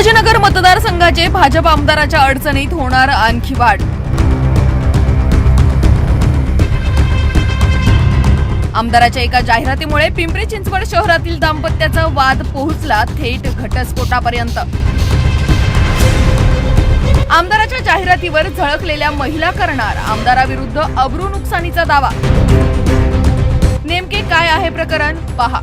शिवाजीनगर मतदारसंघाचे भाजप आमदाराच्या अडचणीत होणार आणखी वाढ. आमदाराच्या एका जाहिरातीमुळे पिंपरी चिंचवड शहरातील दाम्पत्याचा वाद पोहोचला थेट घटस्फोटापर्यंत. आमदाराच्या जाहिरातीवर झळकलेल्या महिला करणार आमदाराविरुद्ध अब्रू नुकसानीचा दावा. नेमके काय आहे प्रकरण? पहा.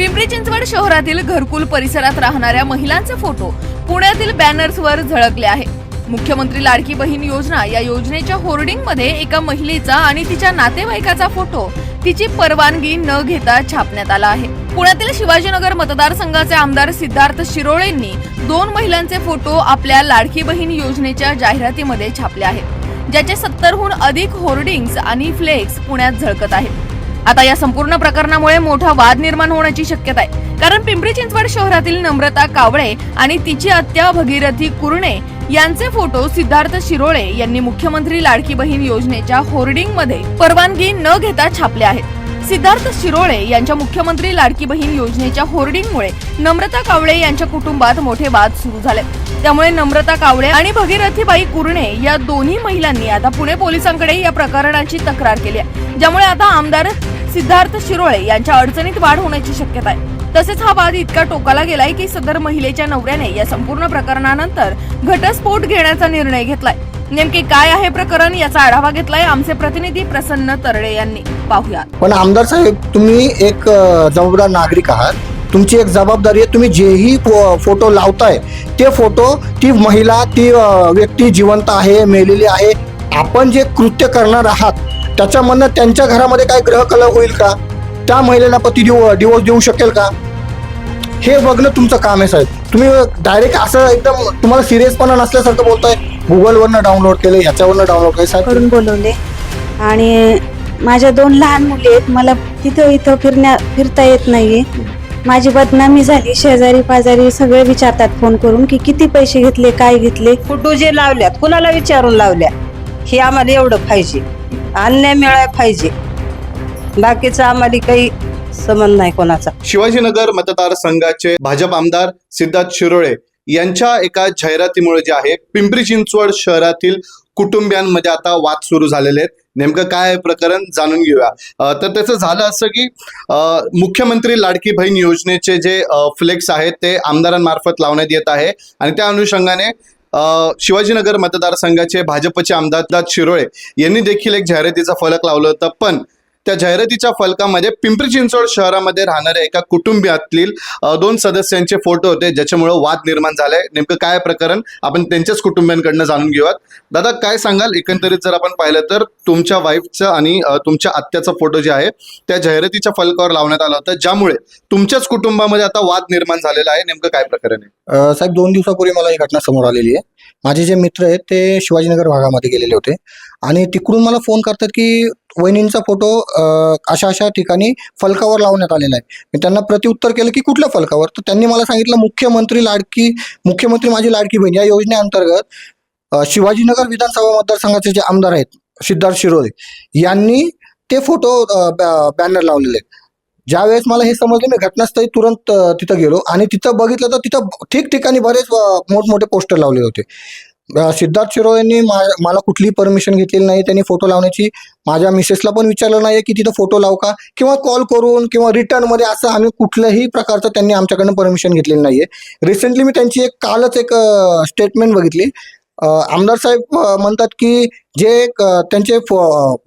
पिंपरी चिंचवड शहरातील घरकुल परिसरात राहणाऱ्या महिलांचे फोटो पुण्यातील बॅनर्सवर झळकले आहे मुख्यमंत्री लाडकी बहीण योजना या योजनेच्या होर्डिंगमध्ये एका महिलेचा आणि तिच्या नातेवाईकाचा फोटो तिची परवानगी न घेता छापण्यात आला आहे. पुण्यातील शिवाजीनगर मतदारसंघाचे आमदार सिद्धार्थ शिरोळेंनी दोन महिलांचे फोटो आपल्या लाडकी बहीण योजनेच्या जाहिरातीमध्ये छापले आहेत ज्याचे सत्तरहून अधिक होर्डिंग्स आणि फ्लेक्स पुण्यात झळकत आहेत. आता या संपूर्ण प्रकरणामुळे मोठा वाद निर्माण होण्याची शक्यता आहे. कारण पिंपरी चिंचवड शहरातील नम्रता कावळे आणि तिची आत्या भगीरथी कुरणे यांचे फोटो सिद्धार्थ शिरोळे यांनी मुख्यमंत्री लाडकी बहीण योजनेच्या होर्डिंगमध्ये परवानगी न घेता छापले आहेत. सिद्धार्थ शिरोळे यांच्या मुख्यमंत्री लाडकी बहीण योजनेच्या होर्डिंगमुळे नम्रता कावळे यांच्या कुटुंबात मोठे वाद सुरू झाले त्यामुळे नम्रता कावळे आणि भगीरथीबाई कुरणे या दोन्ही महिलांनी आता पुणे पोलिसांकडे या प्रकरणाची तक्रार केली आहे ज्यामुळे आता आमदार सिद्धार्थ शिरोळे यांच्या अडचणीत वाढ होण्याची शक्यता आहे. तसेच हा वाद इतका टोकाला गेलाय की सदर महिलेच्या नवऱ्याने या संपूर्ण प्रकरणानंतर घटस्फोट घेण्याचा निर्णय घेतलाय. नेमके काय आहे प्रकरण याचा आढावा घेतलाय आमचे प्रतिनिधी प्रसन्न तरळे यांनी. पाहूया पण आमदार साहेब तुम्ही एक जबाबदार नागरिक आहात. तुमची एक जबाबदारी आहे. तुम्ही जेही फो- फोटो लावताय ते फोटो ती महिला ती व्यक्ती जिवंत आहे मेलेली आहे. आपण जे कृत्य करणार आहात त्याच्यामधनं त्यांच्या घरामध्ये काय ग्रहकला होईल का? त्या महिलेला पती डिवो डिवोर्स देऊ शकेल का? हे बघणं तुमचं काम आहे साहेब. तुम्ही डायरेक्ट असं एकदम तुम्हाला सिरियसपणा नसल्यासारखं बोलताय. गुगलवरनं डाउनलोड केलं याच्यावरनं डाउनलोड केलं साहेब. करून बोलवले. आणि माझ्या दोन लहान मुली आहेत. मला तिथं इथं फिरण्या फिरता येत नाहीये. माझी बदनामी झाली शेजारी पाजारी सगळे विचारतात फोन करून की किती पैसे घेतले काय घेतले? फोटो जे लावल्यात कुणाला विचारून लावल्या हे आम्हाला एवढं पाहिजे. अन्याय मिळाय पाहिजे. बाकीचं आम्हाला काही संबंध नाही कोणाचा. शिवाजीनगर मतदारसंघाचे भाजप आमदार सिद्धार्थ शिरोळे यांच्या एका जाहिरातीमुळे जे आहे पिंपरी चिंचवड शहरातील कुटुंबियांमध्ये आता वाद सुरू झालेले आहेत. नेमकं काय प्रकरण जाणून घेऊया. तर त्याचं झालं असं की मुख्यमंत्री लाडकी बहीण योजनेचे जे फ्लेक्स आहेत ते आमदारांमार्फत लावण्यात येत आहे. आणि त्या अनुषंगाने शिवाजीनगर मतदारसंघाचे भाजपचे आमदार शिरोळे यांनी देखील एक जाहिरातीचा फलक लावलं होतं. पण त्या जाहिरातीच्या फलकामध्ये पिंपरी चिंचवड शहरामध्ये राहणाऱ्या एका कुटुंबियातील दोन सदस्यांचे फोटो होते ज्याच्यामुळे वाद निर्माण झालाय. नेमकं काय प्रकरण? आपण त्यांच्याच कुटुंबियांकडनं जाणून घेऊयात. दादा काय सांगाल? एकंदरीत जर आपण पाहिलं तर तुमच्या वाईफचं आणि तुमच्या आत्याचा फोटो जे आहे त्या जाहिरातीच्या फलकावर लावण्यात आला होता. ज्यामुळे तुमच्याच कुटुंबामध्ये आता वाद निर्माण झालेला आहे. नेमकं काय प्रकरण आहे? साहेब दोन दिवसापूर्वी मला ही घटना समोर आलेली आहे. माझे जे मित्र आहेत ते शिवाजीनगर भागामध्ये गेलेले होते. आणि तिकडून मला फोन करतात की वहिनींचा फोटो अशा अशा ठिकाणी फलकावर लावण्यात आलेला आहे. मी त्यांना प्रत्युत्तर केलं की कुठल्या फलकावर? तर त्यांनी मला सांगितलं मुख्यमंत्री लाडकी मुख्यमंत्री माझी लाडकी बहीण या योजनेअंतर्गत शिवाजीनगर विधानसभा मतदारसंघाचे जे आमदार आहेत सिद्धार्थ शिरोळे यांनी ते फोटो बॅनर लावलेले आहेत. ज्यावेळेस मला हे समजलं मी घटनास्थळी तुरंत तिथं गेलो आणि तिथं बघितलं तर तिथं ठिकठिकाणी बरेच मोठमोठे पोस्टर लावले होते. सिद्धार्थ शिरो यांनी मा- मला कुठलीही परमिशन घेतलेली नाही त्यांनी फोटो लावण्याची माझ्या मिसेसला पण विचारलं नाही की तिथं फोटो लावू का किंवा कॉल करून किंवा रिटर्नमध्ये असं आम्ही कुठल्याही प्रकारचं त्यांनी आमच्याकडनं परमिशन घेतलेली नाहीये. रिसेंटली मी त्यांची एक कालच एक स्टेटमेंट बघितली. आमदार साहेब म्हणतात की जे एक, त्यांचे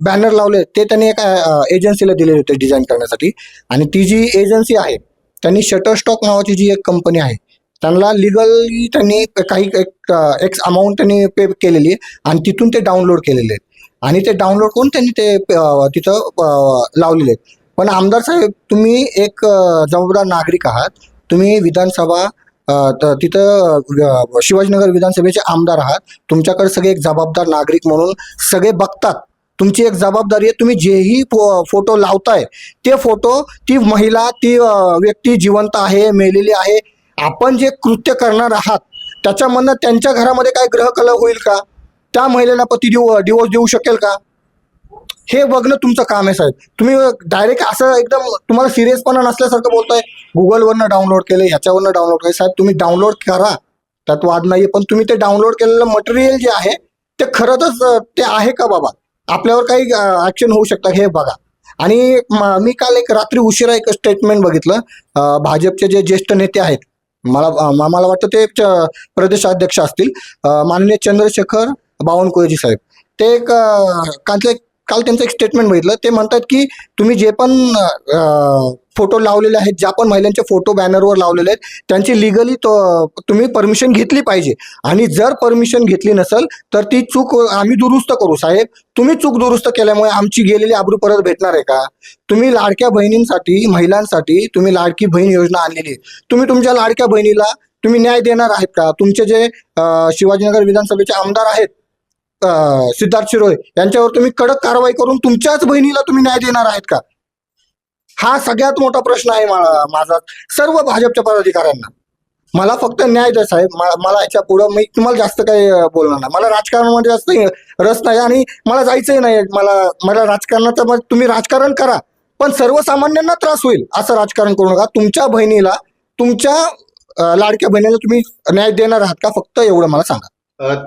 बॅनर लावले ते त्यांनी एका एजन्सीला दिले होते डिझाईन करण्यासाठी. आणि ती जी एजन्सी आहे त्यांनी शटर स्टॉक नावाची जी एक कंपनी आहे त्यांना लिगली त्यांनी काही एक एक अमाऊंट त्यांनी पे केलेली आहे आणि तिथून ते डाउनलोड केलेले आहेत. आणि ते डाउनलोड करून त्यांनी ते तिथं लावलेले आहेत. पण आमदार साहेब तुम्ही एक जबाबदार नागरिक आहात. तुम्ही विधानसभा तिथं शिवाजीनगर विधानसभेचे आमदार आहात. तुमच्याकडे सगळे एक जबाबदार नागरिक म्हणून सगळे बघतात. तुमची एक जबाबदारी आहे तुम्ही जेही फो- फोटो लावताय ते फोटो ती महिला ती व्यक्ती जिवंत आहे मेलेली आहे. आपण जे कृत्य करणार आहात त्याच्यामधनं त्यांच्या घरामध्ये काय ग्रहकला होईल का? त्या महिलेला पती देऊ डिवोर्स देऊ शकेल का? हे बघणं तुमचं काम आहे साहेब. तुम्ही डायरेक्ट असं एकदम तुम्हाला सिरियसपणा नसल्यासारखं बोलताय. गुगलवरनं डाउनलोड केलं ह्याच्यावरनं डाउनलोड केलं. साहेब तुम्ही डाउनलोड करा. त्यात वाद नाही पण तुम्ही ते डाउनलोड केलेलं मटेरियल जे आहे ते खरंच ते आहे का बाबा? आपल्यावर काही ॲक्शन होऊ शकतं हे बघा. आणि मी काल एक रात्री उशिरा एक स्टेटमेंट बघितलं. भाजपचे जे ज्येष्ठ नेते आहेत मला मला वाटतं ते च- प्रदेशाध्यक्ष असतील. माननीय चंद्रशेखर बावनकुळेजी साहेब. ते एक अं, काल काल त्यांचं एक स्टेटमेंट बघितलं. ते म्हणतात की तुम्ही जे पण फोटो लावलेले आहेत ज्या पण महिलांचे फोटो बॅनरवर लावलेले आहेत त्यांची लिगली तुम्ही परमिशन घेतली पाहिजे. आणि जर परमिशन घेतली नसेल तर ती चूक आम्ही दुरुस्त करू. साहेब तुम्ही चूक दुरुस्त केल्यामुळे आमची गेलेली आबरू परत भेटणार आहे का? तुम्ही लाडक्या बहिणींसाठी महिलांसाठी तुम्ही लाडकी बहीण योजना आणलेली आहे. तुम्ही तुमच्या लाडक्या बहिणीला तुम्ही न्याय देणार आहेत का? तुमचे जे शिवाजीनगर विधानसभेचे आमदार आहेत सिद्धार्थ शिरोळे यांच्यावर तुम्ही कडक कारवाई करून तुमच्याच बहिणीला तुम्ही न्याय देणार आहेत का? हा सगळ्यात मोठा प्रश्न आहे माझा सर्व भाजपच्या पदाधिकाऱ्यांना. मला फक्त न्याय द्या साहेब मला याच्या पुढं मी तुम्हाला जास्त काही बोलणार नाही. मला राजकारणामध्ये जास्त रस नाही आणि मला जायचंही नाही. मला मला राजकारणाचं तुम्ही राजकारण करा पण सर्वसामान्यांना त्रास होईल असं राजकारण करू नका. तुमच्या बहिणीला तुमच्या लाडक्या बहिणीला तुम्ही न्याय देणार आहात का? फक्त एवढं मला सांगा.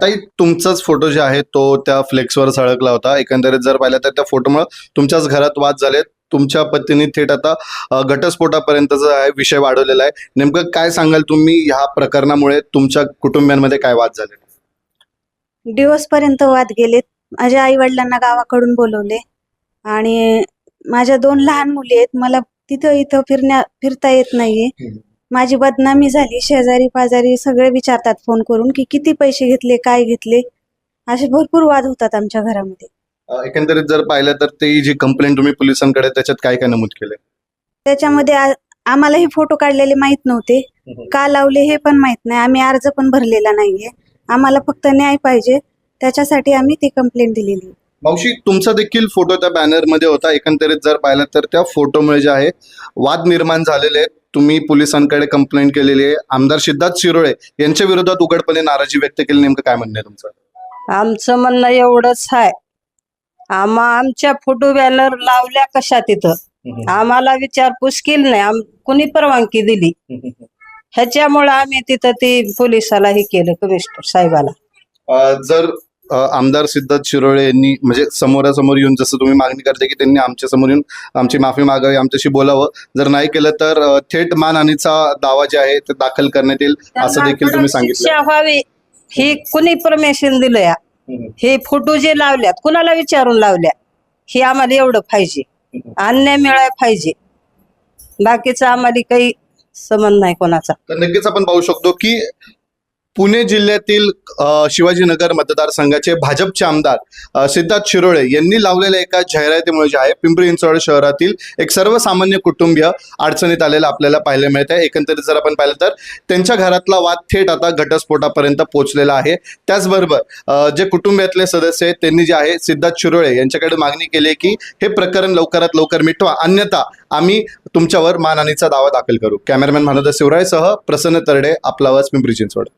ताई तुमचाच फोटो जे आहे तो त्या फ्लेक्सवर सळकला होता. एकंदरीत जर पाहिलं तर त्या फोटोमुळे तुमच्याच घरात वाद झालेत. तुमच्या पत्नीने थेट आता घटस्फोटापर्यंतचा आहे विषय वाढवलेला आहे. नेमकं काय सांगाल तुम्ही ह्या प्रकरणामुळे? तुमच्या कुटुंबियांमध्ये काय वाद झाले? दिवस पर्यंत वाद गेलेत. माझ्या आई वडिलांना गावाकडून बोलवले. आणि माझ्या दोन लहान मुली आहेत. मला तिथं इथं फिरण्या फिरता येत नाहीये. माझी बदनामी झाली शेजारी पाजारी सगळे विचारतात फोन करून की किती पैसे घेतले काय घेतले? असे भरपूर वाद होतात आमच्या घरामध्ये. एकंदरीत जर पाहिलं तर ती जी कंप्लेंट तुम्ही पोलिसांकडे त्याच्यात काय काय नमूद केले त्याच्यामध्ये आ- आम्हाला हे फोटो काढलेले माहीत नव्हते. का लावले हे पण माहीत नाही. आम्ही अर्ज पण भरलेला नाहीये. आम्हाला फक्त न्याय पाहिजे. त्याच्यासाठी आम्ही ती कंप्लेंट दिलेली. मावशी तुमचा देखील फोटो त्या बॅनरमध्ये होता. एकंदरीत जर पाहिलं तर त्या फोटोमुळे जे आहे वाद निर्माण झालेले आहेत. तुम्ही पोलिसांकडे कंप्लेंट केलेली आहे. आमदार सिद्धार्थ शिरोळे यांच्या विरोधात उघडपणे नाराजी व्यक्त केली. नेमकं काय म्हणणं आहे तुमचं? आमचं म्हणणं एवढंच आहे. आम्हा आमच्या फोटो बॅनर लावल्या कशा तिथं? आम्हाला विचारपूस केली नाही. आम कुणी परवानगी दिली? ह्याच्यामुळे आम्ही तिथं ती पोलिसाला हे केलं कमिशनर साहेबाला. जर आमदार सिद्धार्थ शिरोळे यांनी म्हणजे समोरासमोर येऊन जसं तुम्ही मागणी करते की त्यांनी आमच्यासमोर येऊन आमची माफी मागावी आमच्याशी बोलावं. जर नाही केलं तर थेट मानहानीचा दावा जे आहे ते दाखल करण्यात येईल असं देखील तुम्ही सांगितलं. व्हावी ही कुणी परमिशन दिलं या हे फोटो जे लावल्यात कुणाला विचारून लावल्या हे आम्हाला एवढं पाहिजे. अन्याय मिळाय पाहिजे. बाकीचं आम्हाला काही संबंध नाही कोणाचा. तर नक्कीच आपण पाहू शकतो की पुणे जिल्ह्यातील शिवाजीनगर मतदारसंघाचे भाजपचे आमदार सिद्धार्थ शिरोळे यांनी लावलेल्या एका जाहिरातीमुळे जे आहे पिंपरी चिंचवड शहरातील एक सर्वसामान्य कुटुंबीय अडचणीत आलेलं आपल्याला पाहायला मिळत आहे. एकंदरीत जर आपण पाहिलं तर त्यांच्या घरातला वाद थेट आता घटस्फोटापर्यंत पोहोचलेला आहे. त्याचबरोबर जे कुटुंबातले सदस्य आहेत त्यांनी जे आहे सिद्धार्थ शिरोळे यांच्याकडे मागणी केली आहे की हे प्रकरण लवकरात लवकर मिटवा. अन्यथा आम्ही तुमच्यावर मानहानीचा दावा दाखल करू. कॅमेरामॅन भानुदास शिवरायसह प्रसन्न तरडे आपला आवाज पिंपरी चिंचवड.